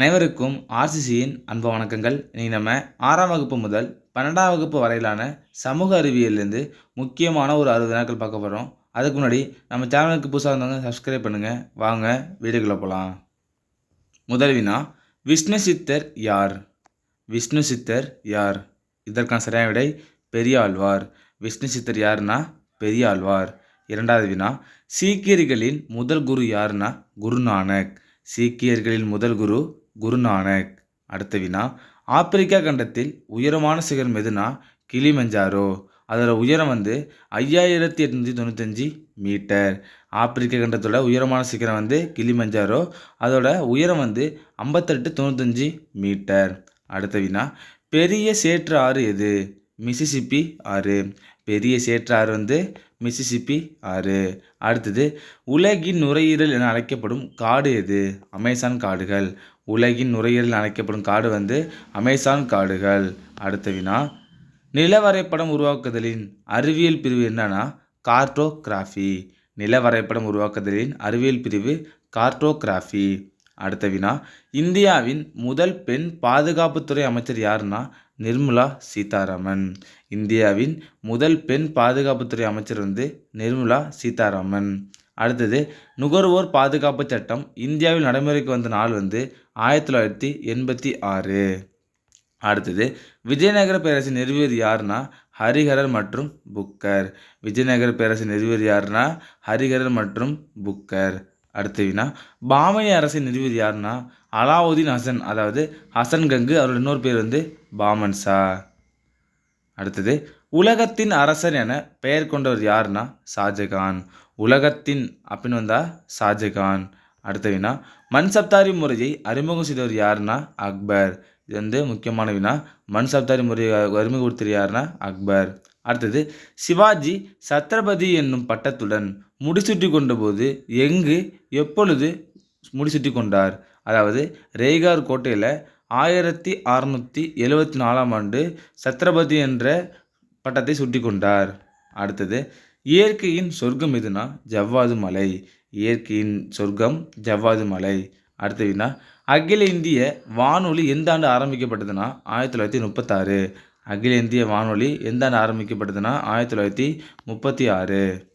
அனைவருக்கும் ஆர்சிசியின் அன்பு வணக்கங்கள். இன்றைக்கி நம்ம ஆறாம் வகுப்பு முதல் பன்னெண்டாம் வகுப்பு வரையிலான சமூக அறிவியல்லேருந்து முக்கியமான ஒரு அறுபது நாட்கள் பார்க்க போகிறோம் அதுக்கு முன்னாடி நம்ம சேனலுக்கு புதுசாக இருந்தவங்க சப்ஸ்கிரைப் பண்ணுங்கள் வாங்க வீடுகளை போகலாம் முதல் வினா விஷ்ணு சித்தர் யார்? விஷ்ணு சித்தர் யார்? இதற்கான சரியான விடை பெரியாழ்வார். விஷ்ணு சித்தர் யாருன்னா? பெரியாழ்வார். இரண்டாவது வினா சீக்கியர்களின் முதல் குரு யாருன்னா? குருநானக். சீக்கியர்களின் முதல் குரு குருநானக். அடுத்த வினா ஆப்பிரிக்கா கண்டத்தில் உயரமான சிகரம் எதுனா? கிளிமஞ்சாரோ. அதோட உயரம் வந்து ஐயாயிரத்தி எட்நூற்றி தொண்ணூத்தஞ்சு மீட்டர். ஆப்பிரிக்க கண்டத்தோட உயரமான சிகரம் வந்து கிளிமஞ்சாரோ. அதோட உயரம் வந்து ஐம்பத்தெட்டு தொண்ணூத்தஞ்சு மீட்டர். அடுத்த வினா பெரிய சேற்று ஆறு எது? மிசிசிப்பி ஆறு. பெரிய சேற்று ஆறு வந்து மிசிசிப்பி ஆறு. அடுத்தது உலகின் நுரையீரல் என அழைக்கப்படும் காடு எது? அமேசான் காடுகள். உலகின் நுரையீரல் அணைக்கப்படும் அழைக்கப்படும் காடு வந்து அமேசான் காடுகள். அடுத்த வினா. நிலவரைப்படம் உருவாக்குதலின் அறிவியல் பிரிவு என்னன்னா கார்டோகிராஃபி. நிலவரைப்படம் உருவாக்குதலின் அறிவியல் பிரிவு கார்டோகிராஃபி. அடுத்த வினா. இந்தியாவின் முதல் பெண் பாதுகாப்புத்துறை அமைச்சர் யாருன்னா நிர்மலா சீதாராமன். இந்தியாவின் முதல் பெண் பாதுகாப்புத்துறை அமைச்சர் வந்து நிர்மலா சீதாராமன். அடுத்தது நுகர்வோர் பாதுகாப்பு சட்டம் இந்தியாவில் நடைமுறைக்கு வந்த நாள் வந்து ஆயிரத்தி தொள்ளாயிரத்தி எண்பத்தி ஆறு. அடுத்தது விஜயநகர பேரரசு நிறுவியது யாருன்னா ஹரிஹரர் மற்றும் புக்கர். விஜயநகர பேரரசு நிறுவியது யாருன்னா ஹரிஹரர் மற்றும் புக்கர். அடுத்த வினா பாமணி அரசை நிறுவியது யாருன்னா அலாவுதீன் ஹசன் அதாவது ஹசன் கங்கு அவரோட இன்னொரு பேர் வந்து பாமன்ஷா அடுத்தது உலகத்தின் அரசன் என பெயர் கொண்டவர் யாருன்னா ஷாஜகான். உலகத்தின் அப்படின்னு வந்தால் ஷாஜகான். அடுத்த வினா. மண் சப்தாரி முறையை அறிமுகம் செய்தவர் யாருன்னா அக்பர். இது வந்து முக்கியமான வினா. மண் சப்தாரி முறையை அறிமுகப்படுத்தியவர் யாருன்னா அக்பர். அடுத்தது சிவாஜி சத்ரபதி என்னும் பட்டத்துடன் முடிசூட்டி கொண்டபோது எங்கு எப்பொழுது முடிசூட்டி கொண்டார்? அதாவது ரேகார் கோட்டையில் ஆயிரத்தி அறநூற்றி எழுவத்தி நாலாம் ஆண்டு சத்ரபதி என்ற பட்டத்தை சுட்டி கொண்டார். அடுத்தது இயற்கையின் சொர்க்கம் எதுனா? ஜவ்வாது மலை. இயற்கையின் சொர்க்கம் ஜவ்வாது மலை. அடுத்த வினா அகில இந்திய வானொலி எந்த ஆண்டு ஆரம்பிக்கப்பட்டதுன்னா ஆயிரத்தி தொள்ளாயிரத்தி முப்பத்தாறு. அகில இந்திய வானொலி எந்த ஆண்டு ஆரம்பிக்கப்பட்டதுன்னா ஆயிரத்தி தொள்ளாயிரத்தி முப்பத்தி ஆறு.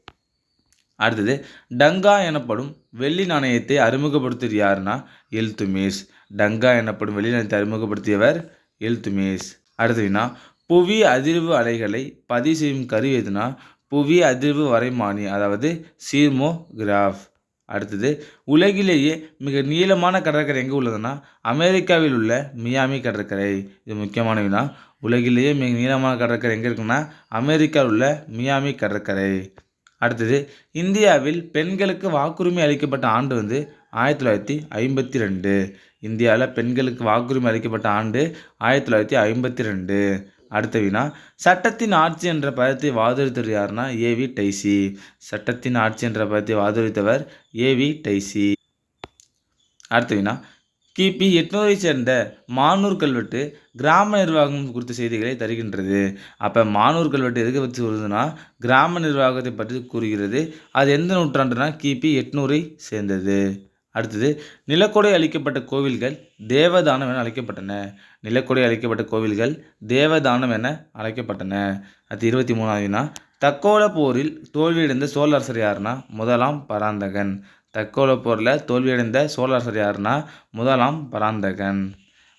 அடுத்தது டங்கா எனப்படும் வெள்ளி நாணயத்தை அறிமுகப்படுத்தியது யாருன்னா எல்துமேஸ். டங்கா எனப்படும் வெள்ளி நாணயத்தை அறிமுகப்படுத்தியவர் எல்துமேஸ். அடுத்ததுனா புவி அதிர்வு அலைகளை பதிவு செய்யும் கருவி எதுனா புவி அதிர்வு வரைமானி அதாவது சீர்மோகிராஃப். அடுத்தது உலகிலேயே மிக நீளமான கடற்கரை எங்கே உள்ளதுன்னா அமெரிக்காவில் உள்ள மியாமி கடற்கரை. இது முக்கியமான வினா உலகிலேயே மிக நீளமான கடற்கரை எங்கே இருக்குன்னா அமெரிக்காவில் உள்ள மியாமி கடற்கரை. அடுத்தது இந்தியாவில் பெண்களுக்கு வாக்குரிமை அளிக்கப்பட்ட ஆண்டு வந்து ஆயிரத்தி தொள்ளாயிரத்தி ஐம்பத்தி ரெண்டு. இந்தியாவில் பெண்களுக்கு வாக்குரிமை அளிக்கப்பட்ட ஆண்டு ஆயிரத்தி தொள்ளாயிரத்தி ஐம்பத்தி ரெண்டு. அடுத்த வினா சட்டத்தின் ஆட்சி என்ற பதத்தை வாதொழித்தவர் யாருன்னா? A V Dicey. சட்டத்தின் ஆட்சி என்ற பதத்தை வாதொழித்தவர் ஏவி டைசி. அடுத்த வினா கிபி எட்நூறை சேர்ந்த மானூர் கல்வெட்டு கிராம நிர்வாகம் குறித்த செய்திகளை தருகின்றது. அப்போ மானூர் கல்வெட்டு எதுக்கு பற்றி வருதுன்னா கிராம நிர்வாகத்தை பற்றி கூறுகிறது. அது எந்த நூற்றாண்டுனா கிபி எட்நூறை சேர்ந்தது. அடுத்தது நிலக்கொடை அளிக்கப்பட்ட கோவில்கள் தேவதானம் என அழைக்கப்பட்டன. நிலக்கொடை அளிக்கப்பட்ட கோவில்கள் தேவதானம் என அழைக்கப்பட்டன. அடுத்து இருபத்தி மூணாவதுனா தக்கோல போரில் தோல்வியடைந்த சோழ அரசர் யாருன்னா முதலாம் பராந்தகன். தக்கோல போரில் தோல்வியடைந்த சோழ அரசர் யாருன்னா முதலாம் பராந்தகன்.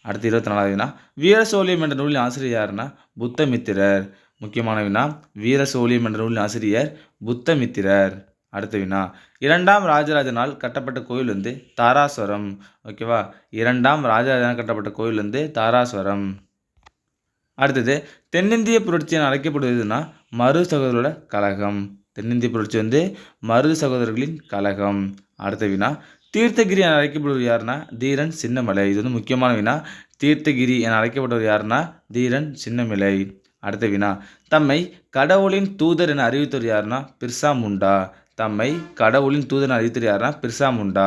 அடுத்து இருபத்தி நாலாவதுனா வீர சோழியம் என்ற நூலின் ஆசிரியர் யாருன்னா புத்தமித்திரர். முக்கியமான வினா வீர சோழியம் என்ற நூலின் ஆசிரியர் புத்தமித்திரர். அடுத்த வினா. இரண்டாம் ராஜராஜனால் கட்டப்பட்ட கோயில் வந்து தாராஸ்வரம். ஓகேவா? இரண்டாம் ராஜராஜனால் கட்டப்பட்ட கோயில் வந்து தாராஸ்வரம். அடுத்தது தென்னிந்திய புரட்சி என அழைக்கப்படுவதுன்னா மரு சகோதரோட கழகம். தென்னிந்திய புரட்சி வந்து மருது சகோதரர்களின் கழகம். அடுத்த வினா தீர்த்தகிரி என அழைக்கப்படுவது யாருன்னா தீரன் சின்னமலை. இது வந்து முக்கியமான வினா. தீர்த்தகிரி என அழைக்கப்படுவது யாருன்னா தீரன் சின்னமலை. அடுத்த வினா தம்மை கடவுளின் தூதர் என அறிவித்தவர் யாருன்னா பிர்சா முண்டா. தம்மை கடவுளின் தூதர் அறிவித்திருக்கிறார்னா யாருன்னா பிர்சா முண்டா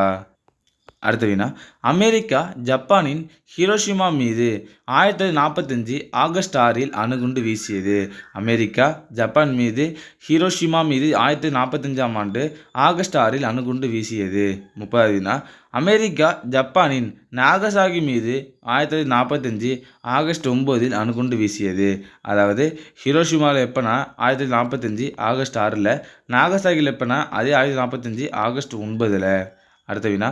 அடுத்த வினா அமெரிக்கா ஜப்பானின் ஹிரோஷிமா மீது ஆயிரத்தி தொள்ளாயிரத்தி நாற்பத்தஞ்சு ஆகஸ்ட் ஆறில் அணுகுண்டு வீசியது. அமெரிக்கா ஜப்பான் மீது ஹிரோஷிமா மீது ஆயிரத்தி நாற்பத்தஞ்சாம் ஆண்டு ஆகஸ்ட் ஆறில் அணுகுண்டு வீசியது. முப்பதாவது வினா அமெரிக்கா ஜப்பானின் நாகசாகி மீது ஆயிரத்தி தொள்ளாயிரத்தி நாற்பத்தஞ்சு ஆகஸ்ட் ஒம்போதில் அணுகுண்டு வீசியது. அதாவது ஹிரோஷிமாவில் எப்போனா ஆயிரத்தி தொள்ளாயிரத்தி நாற்பத்தஞ்சு ஆகஸ்ட் ஆறில் நாகசாகியில் எப்போனா அதே ஆயிரத்தி நாற்பத்தஞ்சு ஆகஸ்ட் ஒன்பதில். அடுத்த வினா.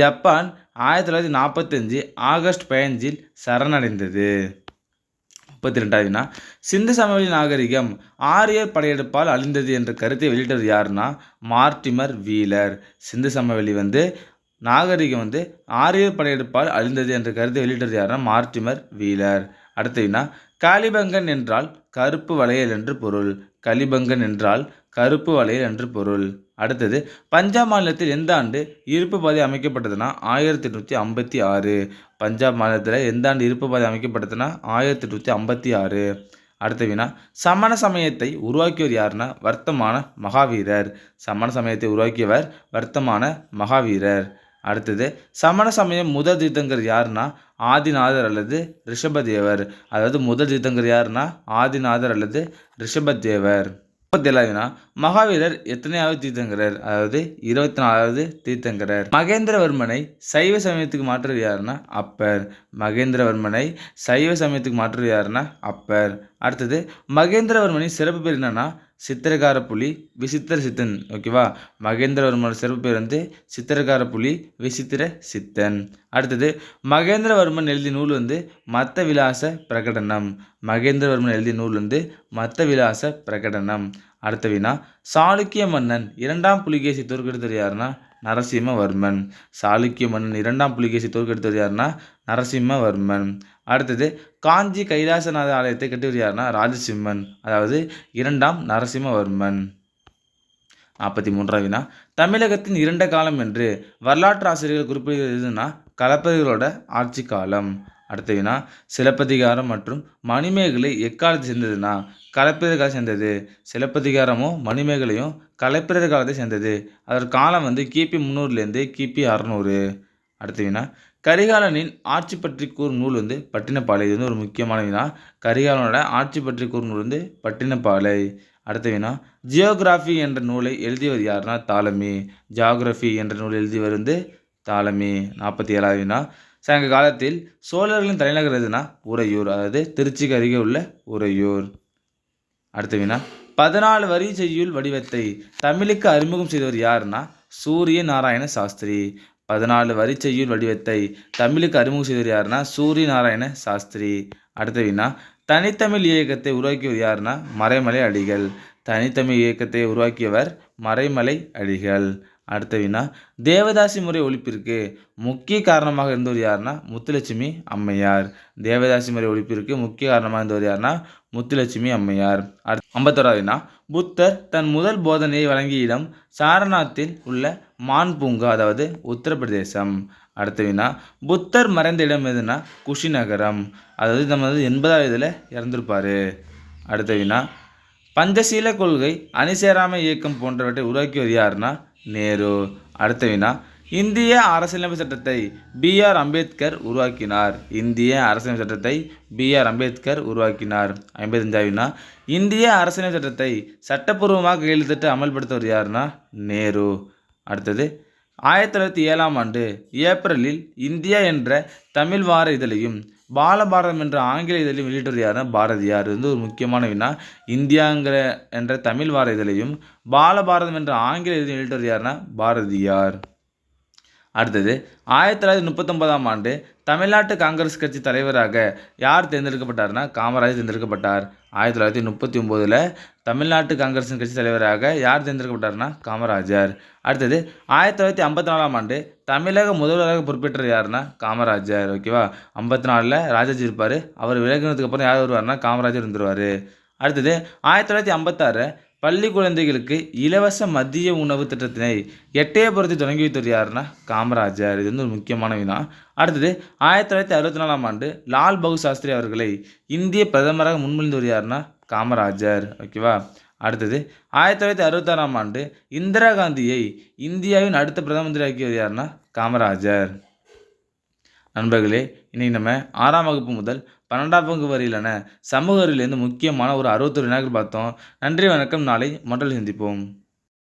ஜப்பான் ஆயிரத்தி தொள்ளாயிரத்தி நாற்பத்தஞ்சு ஆகஸ்ட் பதினஞ்சில் சரணடைந்தது. முப்பத்தி ரெண்டாவது வினா. சிந்து சமவெளி நாகரிகம் ஆரியர் படையெடுப்பால் அழிந்தது என்ற கருத்தை வெளியிட்டது யாருன்னா? Mortimer wheeler. சிந்து சமவெளி வந்து நாகரிகம் வந்து ஆரியர் படையெடுப்பால் அழிந்தது என்ற கருத்தை வெளியிட்டது யாருன்னா? Mortimer Wheeler. அடுத்த வினா. காலிபங்கன் என்றால் கருப்பு வளையல் என்று பொருள். கலிபங்கன் என்றால் கருப்பு வளையல் என்று பொருள். அடுத்தது பஞ்சாப் மாநிலத்தில் எந்த ஆண்டு இருப்பு பாதை அமைக்கப்பட்டதுன்னா ஆயிரத்தி எட்நூற்றி ஐம்பத்தி ஆறு. பஞ்சாப் மாநிலத்தில் எந்த ஆண்டு இருப்பு பாதை அமைக்கப்பட்டதுன்னா ஆயிரத்தி எட்நூற்றி ஐம்பத்தி ஆறு. அடுத்த வினா சமண சமயத்தை உருவாக்கியவர் யாருன்னா வர்த்தமான மகாவீரர். சமண சமயத்தை உருவாக்கியவர் வர்த்தமான மகாவீரர். அடுத்தது சமண சமயம் முதல் தீர்த்தங்கர் யாருன்னா? ஆதிநாதர் அல்லது ரிஷபதேவர். அதாவது முதல் தீர்த்தங்கர் யாருன்னா? ஆதிநாதர் அல்லது ரிஷபதேவர். முப்பத்தேழாவதுனா மகாவீரர் எத்தனையாவது தீர்த்தங்கரர்? அதாவது இருபத்தி நாலாவது தீர்த்தங்கரர். மகேந்திரவர்மனை சைவ சமயத்துக்கு மாற்றுறது யாருன்னா? அப்பர். மகேந்திரவர்மனை சைவ சமயத்துக்கு மாற்றுறது யாருன்னா? அப்பர். அடுத்தது மகேந்திரவர்மனின் சிறப்பு பேர் என்னன்னா சித்திரகார புலி விசித்திர சித்தன் ஓகேவா மகேந்திரவர்மனோட சிறப்பு பேர் வந்து சித்திரகார புலி விசித்திர சித்தன் அடுத்தது மகேந்திரவர்மன் எழுதிய நூல் வந்து மத்த விலாச பிரகடனம். மகேந்திரவர்மன் எழுதிய நூல் வந்து மத்த விலாச பிரகடனம். அடுத்த வினா சாளுக்கிய மன்னன் இரண்டாம் புலிகேசி தோற்கெடுத்தது யாருன்னா நரசிம்மவர்மன். சாளுக்கிய மன்னன் இரண்டாம் புலிகேசி தோற்கெடுத்தது யாருன்னா நரசிம்மவர்மன். அடுத்தது காஞ்சி கைலாசநாத ஆலயத்தை கட்டியவர் யாருன்னா ராஜசிம்மன். அதாவது இரண்டாம் நரசிம்மவர்மன். நாற்பத்தி மூன்றாவது வினா. தமிழகத்தின் இரண்ட காலம் என்று வரலாற்று ஆசிரியர்கள் குறிப்பிடுகிறதுனா களப்பதிகளோட ஆட்சி காலம். அடுத்த வினா சிலப்பதிகாரம் மற்றும் மணிமேகலை எக்காலத்தை சேர்ந்ததுன்னா கலப்பிரர் காலம் சேர்ந்தது. சிலப்பதிகாரமும் மணிமேகலையும் கலப்பிரர் காலத்தை சேர்ந்தது. அதற்கு காலம் வந்து கிபி முந்நூறுலேருந்து கிபி அறநூறு. அடுத்த வினா கரிகாலனின் ஆட்சி பற்றி கூறும் நூல் வந்து பட்டினப்பாலை. இது வந்து ஒரு முக்கியமான வினா. கரிகாலனோட ஆட்சி பற்றி கூறும் நூல் வந்து பட்டினப்பாலை. அடுத்த வினா. ஜியோகிராஃபி என்ற நூலை எழுதியவர் யாருன்னா தாலமி ஜியாகிரஃபி என்ற நூல் எழுதியவர் வந்து தாலமி நாற்பத்தி ஏழாவது வினா. சங்க காலத்தில் சோழர்களின் தலைநகர் எதுனா உறையூர் அதாவது திருச்சிக்கு அருகே உள்ள உறையூர். அடுத்த வினா. பதினாலு வரி செய்யுள் வடிவத்தை தமிழுக்கு அறிமுகம் செய்தவர் யாருன்னா சூரிய நாராயண சாஸ்திரி. பதினாலு வரிச்செய்யுள் வடிவத்தை தமிழுக்கு அறிமுகம் செய்தவர் யாருன்னா சூரிய நாராயண சாஸ்திரி. அடுத்த வினா தனித்தமிழ் இயக்கத்தை உருவாக்கியவர் யாருன்னா மறைமலை அடிகள். தனித்தமிழ் இயக்கத்தை உருவாக்கியவர் மறைமலை அடிகள். அடுத்த வினா தேவதாசி முறை ஒழிப்பிற்கு முக்கிய காரணமாக இருந்தவர் யாருன்னா முத்துலட்சுமி அம்மையார். தேவதாசி முறை ஒழிப்பிற்கு முக்கிய காரணமாக இருந்தவர் யாருன்னா முத்துலட்சுமி அம்மையார். அடுத்து ஐம்பத்தோராவது புத்தர் தன் முதல் போதனையை வழங்கிய இடம் சாரநாத்தில் உள்ள மான் பூங்கா அதாவது உத்தரப்பிரதேசம். அடுத்த வினா புத்தர் மறைந்த இடம் எதுனா குஷிநகரம். அதாவது நம்ம வந்து எண்பதாவது இதில் இறந்துருப்பார். அடுத்த வினா பஞ்சசீல கொள்கை அணிசேராமை இயக்கம் போன்றவற்றை உருவாக்கியவர் யாருன்னா நேரு. அடுத்த வினா இந்திய அரசியலமைப்பு சட்டத்தை பிஆர் அம்பேத்கர் உருவாக்கினார். இந்திய அரசியலமைப்பு சட்டத்தை பிஆர் அம்பேத்கர் உருவாக்கினார். ஐம்பத்தஞ்சாவினா வினா இந்திய அரசியலமைப்பு சட்டத்தை சட்டப்பூர்வமாக கையெழுத்திட்டு அமல்படுத்தவர் யாருன்னா நேரு. அடுத்தது ஆயிரத்தி தொள்ளாயிரத்தி ஏழாம் ஆண்டு ஏப்ரலில் இந்தியா என்ற தமிழ் வார இதழையும் பாலபாரதம் என்ற ஆங்கில இதழையும் வெளியிட்டவர் யாருன்னா பாரதியார். வந்து ஒரு முக்கியமான வினா. இந்தியாங்கிற என்ற தமிழ் வார இதழையும் பாலபாரதம் என்ற ஆங்கில இதழையும் வெளியிட்டவர் யாருன்னா பாரதியார். அடுத்தது ஆயிரத்தி தொள்ளாயிரத்தி முப்பத்தொன்பதாம் ஆண்டு தமிழ்நாட்டு காங்கிரஸ் கட்சி தலைவராக யார் தேர்ந்தெடுக்கப்பட்டார்னா காமராஜர் தேர்ந்தெடுக்கப்பட்டார். ஆயிரத்தி தொள்ளாயிரத்தி முப்பத்தி ஒம்போதில் தமிழ்நாட்டு காங்கிரஸ் கட்சி தலைவராக யார் தேர்ந்தெடுக்கப்பட்டார்னா காமராஜர். அடுத்தது ஆயிரத்தி தொள்ளாயிரத்தி ஐம்பத்தி நாலாம் ஆண்டு தமிழக முதல்வராக பொறுப்பேற்றார் யாருன்னா காமராஜர் ஓகேவா ஐம்பத்தி நாலில் ராஜாஜி இருப்பார். அவர் விலகினதுக்கு அப்புறம் யார் வருவார்னா காமராஜர் வந்துடுவார் அடுத்தது ஆயிரத்தி தொள்ளாயிரத்தி ஐம்பத்தாறு பள்ளி குழந்தைகளுக்கு இலவச மதிய உணவு திட்டத்தினை எட்டயபுரத்தை தொடங்கி வைத்தவர் யாருன்னா காமராஜர். இது வந்து ஒரு முக்கியமான வினா. அடுத்தது ஆயிரத்தி தொள்ளாயிரத்தி அறுபத்தி நாலாம் ஆண்டு லால் பகு சாஸ்திரி அவர்களை இந்திய பிரதமராக முன்மொழிந்தவர் யாருன்னா காமராஜர். ஓகேவா? அடுத்தது ஆயிரத்தி தொள்ளாயிரத்தி அறுபத்தாறாம் ஆண்டு இந்திரா காந்தியை இந்தியாவின் அடுத்த பிரதம மந்திரி ஆக்கியவர் யாருன்னா காமராஜர். நண்பர்களே இன்றைக்கி நம்ம ஆறாம் வகுப்பு முதல் பன்னெண்டாம் பங்கு வரையிலான சமூக அறிவிலேருந்து முக்கியமான ஒரு அறுபத்தொரு வினாக்கள் பார்த்தோம். நன்றி வணக்கம். நாளை மற்றொரு சந்திப்போம்.